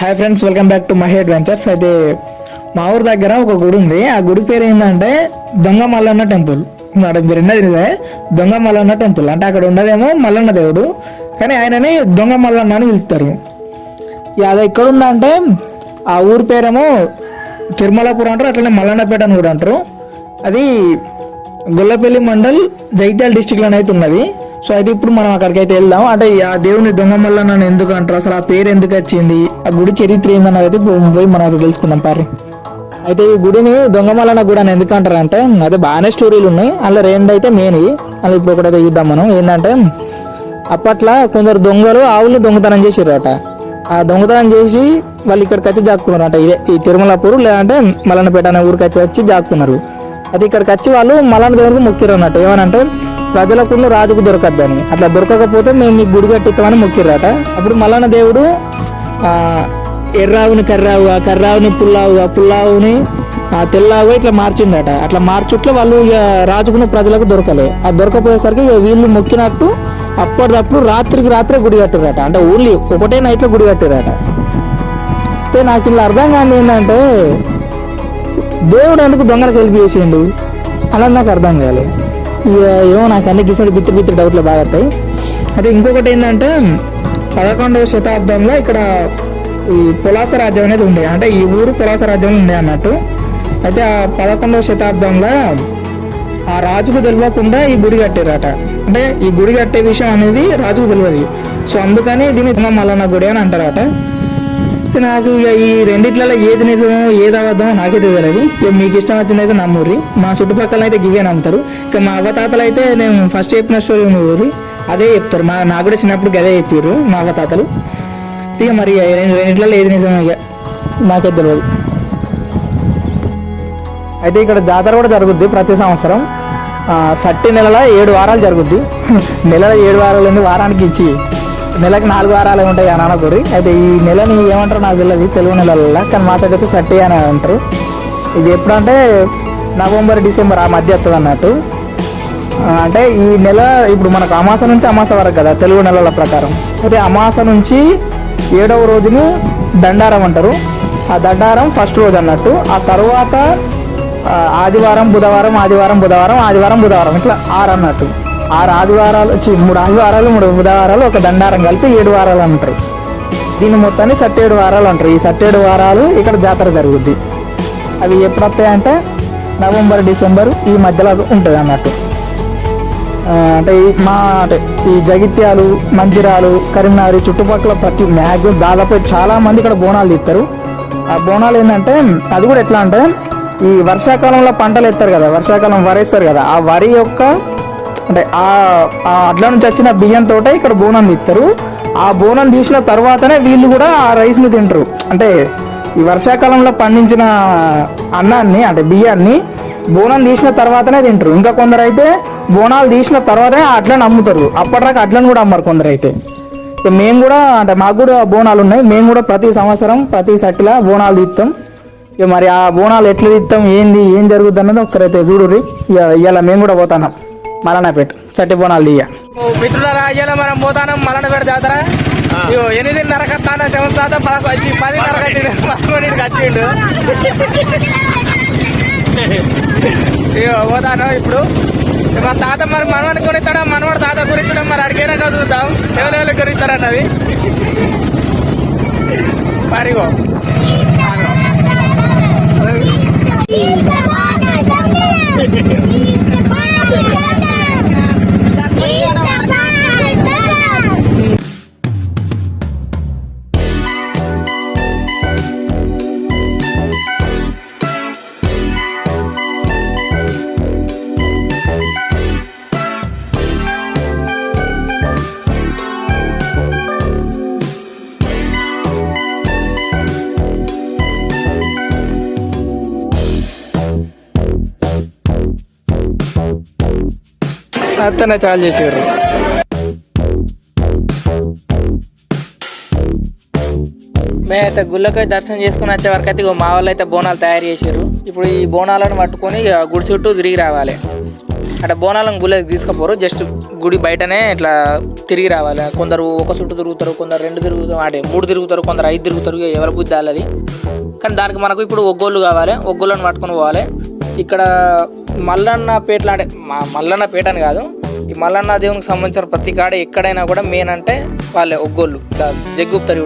Hi friends welcome back to Mahi adventures అయితే మా ఊరు దగ్గర ఒక గుడి ఉంది. ఆ గుడి పేరు ఏంటంటే దొంగ మల్లన్న టెంపుల్. అక్కడ మీరు ఇదే, దొంగ మల్లన్న టెంపుల్. అంటే అక్కడ ఉండదేమో మల్లన్న దేవుడు కానీ ఆయనని దొంగ మల్లన్న అని పిలుస్తారు. అది ఎక్కడ ఉందంటే ఆ ఊరి పేరేమో తిరుమలాపురం అంటారు అట్లనే మల్లన్నపేట అని కూడా అంటారు. అది గొల్లపల్లి మండల్ జైత్యాల డిస్టిక్లోనైతే ఉన్నది. సో అయితే ఇప్పుడు మనం అక్కడికి అయితే వెళ్దాం. అంటే ఆ దేవుని దొంగ నన్ను ఎందుకు అంటారు? అసలు ఆ పేరు ఎందుకు వచ్చింది? ఆ గుడి చరిత్ర ఏందన్నది అయితే పోయి మనం అయితే తెలుసుకుందాం పారి అయితే ఈ గుడిని దొంగమల్లన్న గుడి అని ఎందుకు అంటారు అంటే అదే బాగానే స్టోరీలు ఉన్నాయి. అందులో రెండు అయితే మెయిన్ అలా ఇప్పుడు ఒకటైతే చూద్దాం మనం. ఏంటంటే అప్పట్లో కొందరు దొంగలు ఆవులు దొంగతనం చేసిరట ఆ దొంగతనం చేసి వాళ్ళు ఇక్కడికి వచ్చి జాక్కున్నారట. ఇదే ఈ తిరుమలపూర్ లేదంటే మలనపేట అనే ఊరికి వచ్చి వచ్చి జాక్కున్నారు. అది ఇక్కడికి వచ్చి వాళ్ళు మలన దేవుడికి మొక్కిరు అన్నట్టు ఏమనంటే ప్రజలకు రాజుకు దొరకద్దని. అట్లా దొరకకపోతే మేము మీకు గుడి కట్టిస్తామని మొక్కిర్రట. అప్పుడు మల్లన్న దేవుడు ఆ, ఎర్రావుని కర్రావు ఆ కర్రావుని పుల్లావుగా ఆ పుల్లావుని తెల్లావుగా ఇట్లా మార్చిండట. అట్లా మార్చుట్లో వాళ్ళు ఇక రాజుకున్న ప్రజలకు దొరకలే. ఆ దొరకపోయేసరికి ఇక వీళ్ళు మొక్కినట్టు అప్పటిదప్పుడు రాత్రికి రాత్రే గుడి కట్టిరట అంటే ఓన్లీ ఒకటే నైట్లో గుడి కట్టిరట అయితే నాకు ఇలా అర్థం కాని ఏంటంటే దేవుడు ఎందుకు దొంగలకు హెల్ప్ చేసిండు? అలా నాకు అర్థం కాలేదు ఏమో నాకు అన్ని గిసడి బిత్తి బిత్తి డౌట్లు బాగా వస్తాయి. అయితే ఇంకొకటి ఏంటంటే పదకొండవ శతాబ్దంలో ఇక్కడ ఈ పులాస రాజ్యం అనేది ఉండే అంటే ఈ ఊరు పులాస రాజ్యం ఉండే అన్నట్టు. అయితే ఆ పదకొండవ శతాబ్దంలో ఆ రాజుకు తెలియకుండా ఈ గుడి కట్టారట అంటే ఈ గుడి కట్టే విషయం అనేది రాజుకు తెలియదు సో అందుకని దీన్ని దొంగ మల్లన్న గుడి అని అంటారట. నాకు ఇక ఈ రెండిట్లలో ఏది నిజమో ఏది అవద్దమో నాకే తెలియదు. ఇక మీకు ఇష్టం వచ్చింది అయితే నమ్మూరి మా చుట్టుపక్కల అయితే గివే నమ్ముతారు. ఇక మా అవ్వతాతలు అయితే నేను ఫస్ట్ చెప్పిన స్టోరీ ఊరి అదే చెప్తారు. మా నాకు కూడా చిన్నప్పుడు అదే చెప్పారు మా అవ్వతాతలు ఇక మరి ఇక రెండిట్లలో ఏది నిజమో ఇక నాకే తెలియదు. అయితే ఇక్కడ జాతర కూడా జరుగుద్ది ప్రతి సంవత్సరం. సట్టి నెలల ఏడు వారాలు జరుగుద్ది. నెలల ఏడు వారాలు వారానికి ఇచ్చి? నెలకి నాలుగు వారాలు ఉంటాయి అని గురి అయితే ఈ నెలని ఏమంటారు నాకు తెలియదు తెలుగు నెలల కానీ మా సైడ్ అయితే సట్టి అని అంటారు. ఇది ఎప్పుడంటే నవంబర్ డిసెంబర్ ఆ మధ్య వస్తుంది అన్నట్టు. అంటే ఈ నెల ఇప్పుడు మనకు అమాస నుంచి అమాస వరకు కదా తెలుగు నెలల ప్రకారం. అయితే అమాస నుంచి ఏడవ రోజుని దండారం అంటారు. ఆ దండారం ఫస్ట్ రోజు అన్నట్టు. ఆ తర్వాత ఆదివారం బుధవారం ఆదివారం బుధవారం ఆదివారం బుధవారం ఇట్లా ఆరు అన్నట్టు. ఆరు ఆదివారాలు చి మూడు ఆదివారాలు మూడు బుధవారాలు ఒక దండారం కలిపి ఏడు వారాలు అంటారు. దీని మొత్తాన్ని సట్టేడు వారాలు అంటారు. ఈ సట్టేడు వారాలు ఇక్కడ జాతర జరుగుద్ది. అవి ఎప్పుడు వస్తాయంటే నవంబర్ డిసెంబర్ ఈ మధ్యలో ఉంటుంది అన్నట్టు. అంటే మా అంటే ఈ జగిత్యాలు మందిరాలు కరీంనగర్ చుట్టుపక్కల ప్రతి మ్యాక్సిమం దాదాపు చాలా మంది ఇక్కడ బోనాలు తీస్తారు. ఆ బోనాలు ఏంటంటే అది కూడా ఎట్లా అంటే ఈ వర్షాకాలంలో పంటలు ఎత్తారు కదా వర్షాకాలం వరేస్తారు కదా ఆ వరి యొక్క అంటే ఆ అడ్ల నుంచి వచ్చిన బియ్యంతో ఇక్కడ బోనం తీస్తారు ఆ బోనం తీసిన తర్వాతనే వీళ్ళు కూడా ఆ రైస్ని తింటారు. అంటే ఈ వర్షాకాలంలో పండించిన అన్నాన్ని అంటే బియ్యాన్ని బోనం తీసిన తర్వాతనే తింటారు. ఇంకా కొందరు అయితే బోనాలు తీసిన తర్వాతనే అట్లను అమ్ముతారు. అప్పటిదాకా అట్లను కూడా అమ్మరు కొందరు అయితే ఇక మేము కూడా అంటే మాకు కూడా బోనాలు ఉన్నాయి. మేము కూడా ప్రతి సంవత్సరం ప్రతి సట్టిలా బోనాలు తీస్తాం. ఇక మరి ఆ బోనాలు ఎట్లా తీస్తాం ఏంది ఏం జరుగుతుంది అన్నది ఒకసారి అయితే చూడుర్రి. ఇక ఇవాళ మేము కూడా పోతున్నాం. మలనాపేట. చట్టి బోనాలు తీయ మిత్రులారా అయ్యేలా మనం పోతానం మలన పెడ జాతర ఇగో ఎనిమిదిన్నర కట్టాన సెవెన్ తాత పదకొ వచ్చి పదిన్నర కట్టిండు. పదకొండింటికి వచ్చిండు పోతాను ఇప్పుడు. మా తాత మరి మనవని కొనిస్తాడా? మనవాడు తాత గురించడం మరి అడిగేనా చూద్దాం. ఎవరెవరు గురిస్తారన్నది మరిగో అత్తనే చాలు చేసారు మేమైతే గుళ్ళకి దర్శనం చేసుకుని వచ్చే వరకు అయితే మా వాళ్ళు అయితే బోనాలు తయారు చేసారు ఇప్పుడు ఈ బోనాలను పట్టుకొని గుడి చుట్టూ తిరిగి రావాలి. అంటే బోనాలను గుళ్ళకి తీసుకుపోరు జస్ట్ గుడి బయటనే ఇట్లా తిరిగి రావాలి. కొందరు ఒక చుట్టూ తిరుగుతారు కొందరు రెండు తిరుగుతారు అంటే మూడు తిరుగుతారు కొందరు ఐదు తిరుగుతారు ఎవరి బుద్ధి వాళ్ళది. కానీ దానికి మనకు ఇప్పుడు ఒగ్గోళ్ళు కావాలి ఒగ్గోళ్ళని పట్టుకొని పోవాలి. ఇక్కడ మల్లన్న లాంటి అంటే మా మల్లన్న పేట అని కాదు ఈ మల్లన్న దేవునికి సంబంధించిన ప్రతి కాడ ఎక్కడైనా కూడా మెయిన్ అంటే వాళ్ళే ఒగ్గోళ్ళు ఇట్లా జగ్గుపుతారు